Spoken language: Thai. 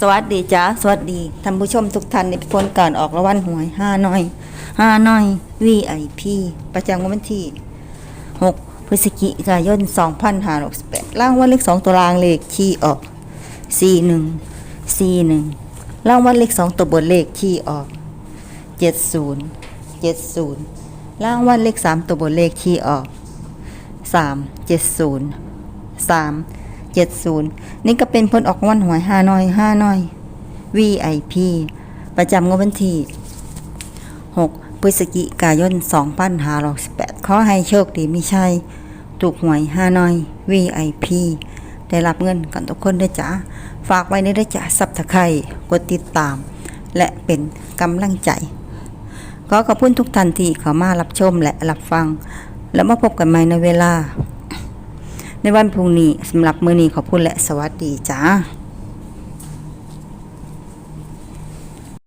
สวัสดีจ้าสวัสดีท่านผู้ชมทุกท่านในผลการออกรางวัลหวยห้าน้อยห้าน้อย VIP ประจำวันที่ 6 พฤศจิกายน 2568ล่างวันเลข2ตัวรางเลขที่ออก 41 41ล่างวันเลข2ตัวบนเลขที่ออก 70 70ล่างวันเลข3ตัวบนเลขที่ออก 3 70 3 70 นี่ก็เป็นผลออกวันหวยห้าน้อยห้าน้อย VIP ประจำงวดวันที่ 6 พฤศจิกายน2568ขอให้โชคดีไม่ใช่ ถูกหวยห้าน้อย VIP ได้รับเงินกันทุกคนด้วยจ้าฝากไว้ในด้วยจ้าซับตะไคร่กดติดตาม และเป็นกำลังใจ ขอขอบคุณทุกท่านที่เข้ามารับชมและรับฟัง แล้วมาพบกันใหม่ในเวลา ในวันพรุ่งนี้สำหรับมื้อนี้ขอบคุณและสวัสดีจ้า